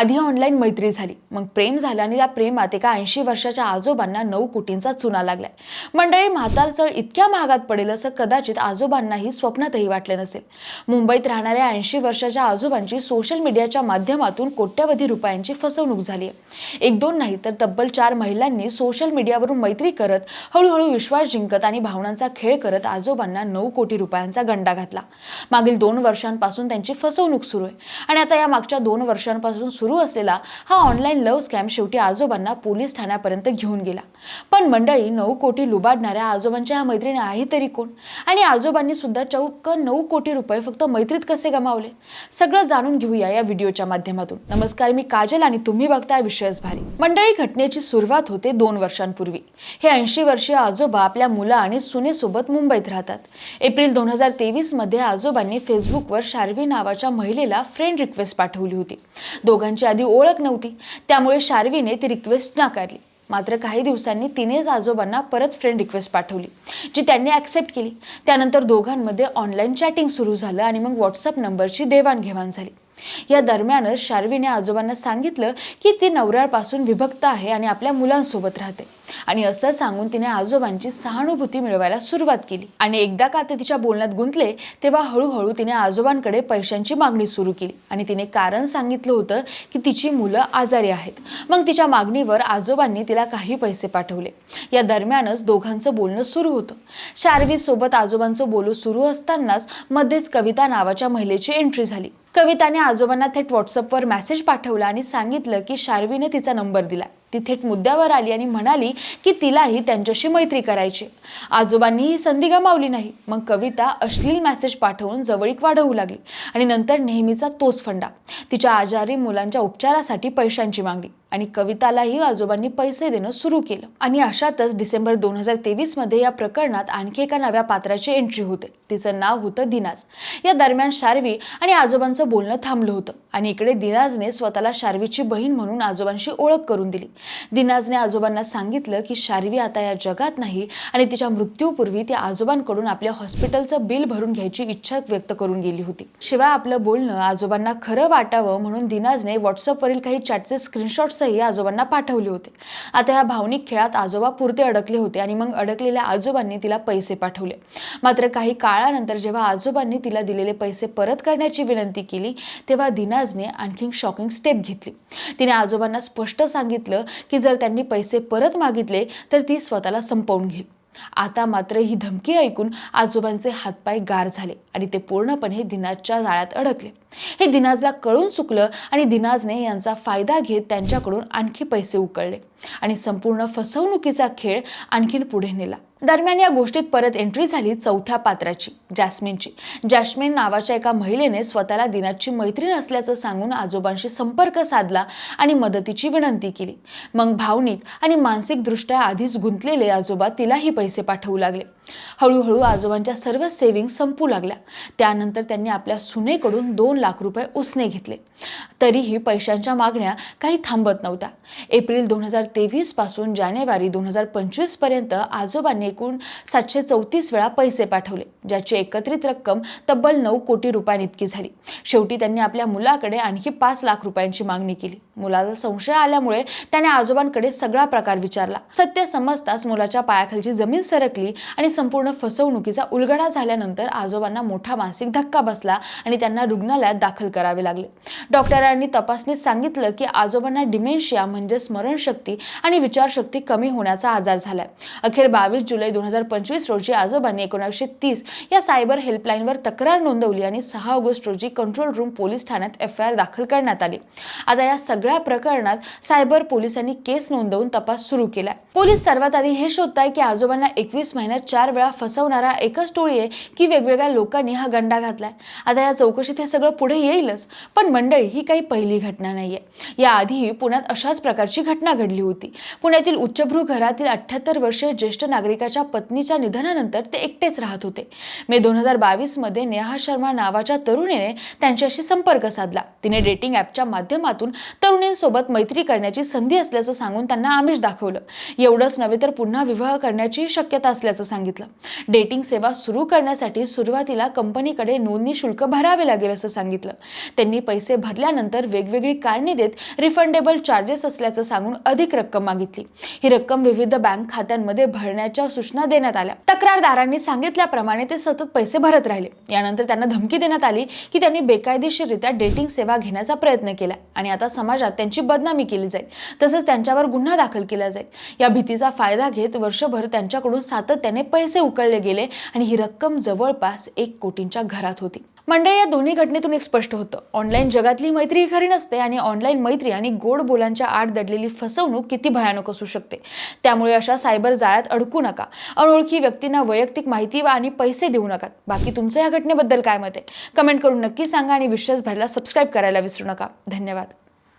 आधी ऑनलाईन मैत्री झाली. मग प्रेम झालं आणि त्या प्रेमात एका ऐंशी वर्षाच्या आजोबांना नऊ कोटींचा चुना लागलाय. मंडळी म्हातारचळ इतक्या महागात पडेल असं कदाचित आजोबांनाही स्वप्नातही वाटलं नसेल. मुंबईत राहणाऱ्या ऐंशी वर्षाच्या आजोबांची सोशल मीडियाच्या माध्यमातून कोट्यवधी रुपयांची फसवणूक झाली आहे. एक दोन नाही तर तब्बल चार महिलांनी सोशल मीडियावरून मैत्री करत हळूहळू विश्वास जिंकत आणि भावनांचा खेळ करत आजोबांना नऊ कोटी रुपयांचा गंडा घातला. मागील दोन वर्षांपासून त्यांची फसवणूक सुरू आहे. आणि आता या मागच्या दोन वर्षांपासून सुरू असलेला हा ऑनलाईन लव्ह स्कॅम शेवटी आजोबांना पोलीस ठाण्यापर्यंत घेऊन गेला. पण मंडळी नऊ कोटी लुबाडणाऱ्या आजोबांच्या ह्या मैत्रिणी आहे तरी कोण? आणि आजोबांनी सुद्धा चौक नऊ कोटी रुपये फक्त मैत्रीत कसे गमावले? सगळं जाणून घेऊया या व्हिडिओच्या माध्यमातून. नमस्कार मी काजल आणि तुम्ही बघताय विषयच भारी मंडळी घटनेची सुरुवात होते दोन वर्षांपूर्वी. हे ऐंशी वर्षीय आजोबा आपल्या मुला आणि सुनेसोबत मुंबईत राहतात. एप्रिल दोन हजार तेवीसमध्ये आजोबांनी फेसबुकवर शार्वी नावाच्या महिलेला फ्रेंड रिक्वेस्ट पाठवली होती. दोघांची आधी ओळख नव्हती. त्यामुळे शार्वीने ती रिक्वेस्ट नाकारली. मात्र काही दिवसांनी तिनेच आजोबांना परत फ्रेंड रिक्वेस्ट पाठवली जी त्यांनी ॲक्सेप्ट केली. त्यानंतर दोघांमध्ये ऑनलाईन चॅटिंग सुरू झालं आणि मग व्हॉट्सअप नंबरची देवाणघेवाण झाली. या दरम्यानच शार्वीने आजोबांना सांगितलं की ती नवऱ्यापासून विभक्त आहे आणि आपल्या मुलांसोबत राहते. आणि असं सांगून तिने आजोबांची सहानुभूती मिळवायला सुरुवात केली. आणि एकदा का ते तिच्या बोलण्यात गुंतले तेव्हा हळूहळू तिने आजोबांकडे पैशांची मागणी सुरू केली. आणि तिने कारण सांगितलं होतं की तिची मुलं आजारी आहेत. मग तिच्या मागणीवर आजोबांनी तिला काही पैसे पाठवले. या दरम्यानच दोघांचं बोलणं सुरू होतं. शार्वी सोबत आजोबांचं बोलू सुरू असतानाच मध्येच कविता नावाच्या महिलेची एंट्री झाली. कविताने आजोबांना थेट व्हॉट्सअपवर मेसेज पाठवला आणि सांगितलं की शार्वीने तिचा नंबर दिला. ती थेट मुद्द्यावर आली आणि म्हणाली की तिलाही त्यांच्याशी मैत्री करायची. आजोबांनी ही संधी गमावली नाही. मग कविता अश्लील मेसेज पाठवून जवळीक वाढवू लागली आणि नंतर नेहमीचा तोच फंडा तिच्या आजारी मुलांच्या उपचारासाठी पैशांची मागणी. आणि कवितालाही आजोबांनी पैसे देणं सुरू केलं. आणि अशातच डिसेंबर दोन हजार तेवीसमध्ये या प्रकरणात आणखी एका नव्या पात्राची एंट्री होते. तिचं नाव होतं दिनाज. या दरम्यान शार्वी आणि आजोबांचं बोलणं थांबलं होतं. आणि इकडे दिनाजने स्वतःला शार्वीची बहीण म्हणून आजोबांशी ओळख करून दिली. दिनाजने आजोबांना सांगितलं की शार्वी आता या जगात नाही आणि तिच्या मृत्यूपूर्वी ती आजोबांकडून आपल्या हॉस्पिटलचं बिल भरून घ्यायची इच्छा व्यक्त करून गेली होती. शिवाय आपलं बोलणं आजोबांना खरं वाटावं म्हणून दिनाजने व्हॉट्सअपवरील काही चॅटचे स्क्रीनशॉट्सही आजोबांना पाठवले होते. आता या भावनिक खेळात आजोबा पुरते अडकले होते आणि मग अडकलेल्या आजोबांनी तिला पैसे पाठवले. मात्र काही काळानंतर जेव्हा आजोबांनी तिला दिलेले पैसे परत करण्याची विनंती केली तेव्हा दिनाजने आणखी शॉकिंग स्टेप घेतली. तिने आजोबांना स्पष्ट सांगितलं की जर त्यांनी पैसे परत मागितले तर ती स्वतःला संपवून घेईल. आता मात्र ही धमकी ऐकून आजोबांचे हातपाय गार झाले आणि ते पूर्णपणे दिनाजच्या जाळ्यात अडकले. हे दिनाजला कळून चुकलं आणि दिनाजने यांचा फायदा घेत त्यांच्याकडून आणखी पैसे उकळले आणि संपूर्ण फसवणुकीचा खेळ आणखीन पुढे नेला. दरम्यान या गोष्टीत परत एंट्री झाली चौथ्या पात्राची जॅस्मिनची. जॅस्मिन नावाच्या एका महिलेने स्वतःला दिनाजची मैत्रीण असल्याचं सांगून आजोबांशी संपर्क साधला आणि मदतीची विनंती केली. मग भावनिक आणि मानसिकदृष्ट्या आधीच गुंतलेले आजोबा तिलाही पैसे पाठवू लागले. हळूहळू आजोबांच्या सर्व सेव्हिंग संपू लागल्या. त्यानंतर त्यांनी आपल्या सुनेकडून दोन लाख रुपये उसने घेतले. तरीही पैशांच्या मागण्या काही थांबत नव्हत्या. एप्रिल दोन हजार तेवीसपासून जानेवारी दोन हजार पंचवीसपर्यंत आजोबांनी एकूण सातशे चौतीस वेळा पैसे पाठवले ज्याची एकत्रित रक्कम तब्बल नऊ कोटी रुपयांइतकी झाली. शेवटी त्यांनी आपल्या मुलाकडे आणखी पाच लाख रुपयांची मागणी केली. मुलाला संशय आल्यामुळे त्याने आजोबांकडे सगळा प्रकार विचारला. सत्य समजताच मुलाच्या पायाखालची जमीन सरकली आणि संपूर्ण फसवणुकीचा उलगडा झाल्यानंतर आजोबांना मोठा मानसिक धक्का बसला आणि त्यांना रुग्णालयात दाखल करावे लागले. डॉक्टरांनी तपासणीत सांगितलं की आजोबांना डिमेन्शिया म्हणजे स्मरणशक्ती आणि विचारशक्ती कमी होण्याचा आजार झालाय. अखेर बावीस जुलै दोन हजार पंचवीस रोजी आजोबांनी एकोणीसशे तीस या सायबर हेल्पलाईनवर तक्रार नोंदवली आणि सहा ऑगस्ट रोजी कंट्रोल रूम पोलीस ठाण्यात एफ आय आर दाखल करण्यात आली. आता या सगळ्या प्रकरणात सायबर पोलिसांनी केस नोंदवून तपास सुरू केलाय. पोलीस सर्वात आधी हे शोधताय की आजोबांना एकवीस महिन्यात चार वेळा फसवणारा एकच टोळी आहे की वेगवेगळ्या लोकांनी हा गंडा घातलाय. आता या चौकशीत हे सगळं पुढे येईलच. पण मंडळी ही काही पहिली घटना नाहीये. याआधीही पुण्यात अशाच प्रकारची घटना घडली होती. पुण्यातील उच्चभ्रू घरातील अठ्ठ्याहत्तर वर्षीय ज्येष्ठ नागरिकाच्या पत्नीच्या निधनानंतर ते एकटेच राहत होते. मे दोन हजार बावीसमध्ये नेहा शर्मा नावाच्या तरुणीने त्यांच्याशी संपर्क साधला. तिने डेटिंग ॲपच्या माध्यमातून तरुणींसोबत मैत्री करण्याची संधी असल्याचं सांगून त्यांना आमिष दाखवलं. एवढंच नव्हे तर पुन्हा विवाह करण्याची शक्यता असल्याचं सांगितलं. डेटिंग सेवा सुरू करण्यासाठी सुरुवातीला कंपनीकडे नोंदणी शुल्क भरावे लागेल असं सांगितलं. त्यांनी पैसे भरल्यानंतर वेगवेगळी कारणे देत रिफंडेबल चार्जेस असल्याचं सांगून अधिक रक्कम मागितली. ही रक्कम विविध बँक खात्यांमध्ये भरण्याच्या सूचना देण्यात आल्या. तक्रारदारांनी सांगितल्याप्रमाणे ते सतत पैसे भरत राहिले. यानंतर त्यांना धमकी देण्यात आली की त्यांनी बेकायदेशीररित्या डेटिंग सेवा घेण्याचा प्रयत्न केला आणि आता समाजात त्यांची बदनामी केली जाईल. तसंच त्यांच्यावर गुन्हा दाखल केला जाईल. या भीतीचा फायदा घेत वर्षभर त्यांच्याकडून सातत्याने पैसे उकळले गेले आणि ही रक्कम जवळपास एक कोटींच्या घरात होती. मंडळी या दोन्ही घटनेतून एक स्पष्ट होतं. ऑनलाईन जगातली मैत्री ही खरी नसते आणि ऑनलाईन मैत्री आणि गोड बोलांच्या आड दडलेली फसवणूक किती भयानक असू शकते. त्यामुळे अशा सायबर जाळ्यात अडकू नका. अनोळखी व्यक्तींना वैयक्तिक माहिती आणि पैसे देऊ नका बाकी तुमचं या घटनेबद्दल काय मत आहे? कमेंट करून नक्की सांगा आणि विश्वास भरला सबस्क्राईब करायला विसरू नका. धन्यवाद.